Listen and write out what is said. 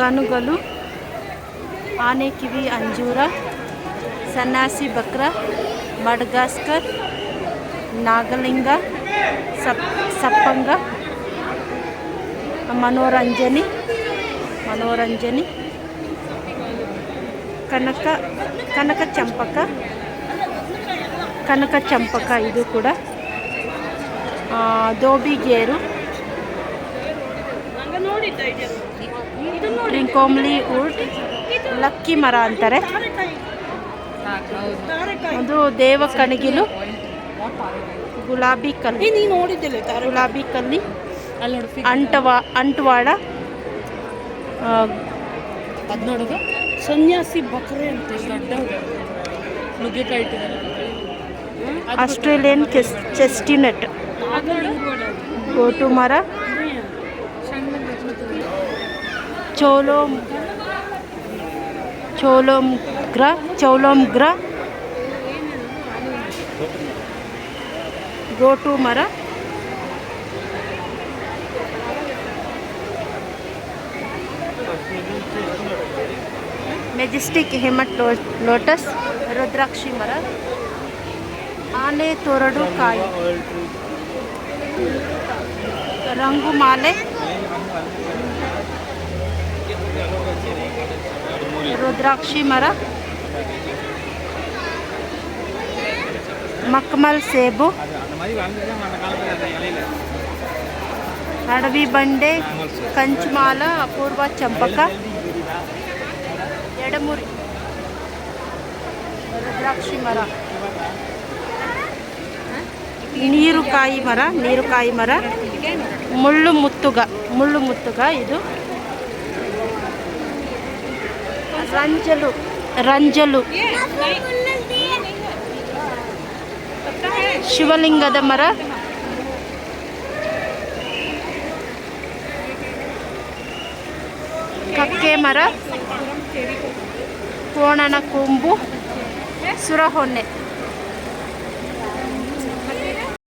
ಗನುಗಲು ಆನೆಕಿವಿ ಅಂಜೂರ, ಸನ್ನಾಸಿ ಬಕ್ರ, ಮಡ್ಗಾಸ್ಕರ್, ನಾಗಲಿಂಗ, ಸಪ್, ಸಪ್ಪಂಗ, ಮನೋರಂಜನಿ ಮನೋರಂಜನಿ, ಕನಕ ಕನಕ ಚಂಪಕ ಕನಕ ಚಂಪಕ ಇದು ಕೂಡ. ದೋಬಿಗೇರು. ಟ್ರಿಂಕೋಮ್ಲಿ ವುಡ್ ಲಕ್ಕಿ ಮರ ಅಂತಾರೆ. ಅದು ದೇವ ಕಣಗಿಲು. ಗುಲಾಬಿ ಕಲ್ಲಿ. ನೋಡಿದ್ದಿಲ್ಲ ಗುಲಾಬಿ ಕಲ್ಲಿ. ಅಂಟವಾ ಅಂಟವಾಡ ಆ, ಸನ್ಯಾಸಿ ಬಕರೆ ಅಂತ ದೊಡ್ಡ ನುಗ್ಗೆಕಾಯಿ ಆಸ್ಟ್ರೇಲಿಯನ್ ಚೆಸ್ಟಿನಟ್. ಗೋಟು ಮರ. ಚೋಲೋಮ್ ಚೋಲೋಮ್ಗ್ರ ಚೌಲೋಮ್ಗ್ರ ಗೋಟು ಮರ ಮೆಜೆಸ್ಟಿಕ್ ಹೆಮಟ್ ಲೋ ಲೋಟಸ್ ರುದ್ರಾಕ್ಷಿ ಮರ ಆನೆ ತೋರಡು ಕಾಯಿ ರಂಗು ಮಾಲೆ ರುದ್ರಾಕ್ಷಿ ಮರ. ಮಕ್ಮಲ್ ಸೇಬು. ಅಡವಿ ಬಂಡೆ, ಕಂಚಮಾಲ, ಅಪೂರ್ವ ಚಂಪಕ. ಎಡಮುರಿ. ರುದ್ರಾಕ್ಷಿ ಮರ. ನೀರುಕಾಯಿ ಮರ ನೀರುಕಾಯಿ ಮರ. ಮುಳ್ಳು ಮುತ್ತುಗ ಮುಳ್ಳು ಮುತ್ತುಗ ಇದು. ರಂಜಲು. ರಂಜಲು. ಶಿವಲಿಂಗದ ಮರ. ಕಕ್ಕೆ ಮರ. ಕೋಣನ ಕೊಂಬು. ಸುರಹೊನ್ನೆ.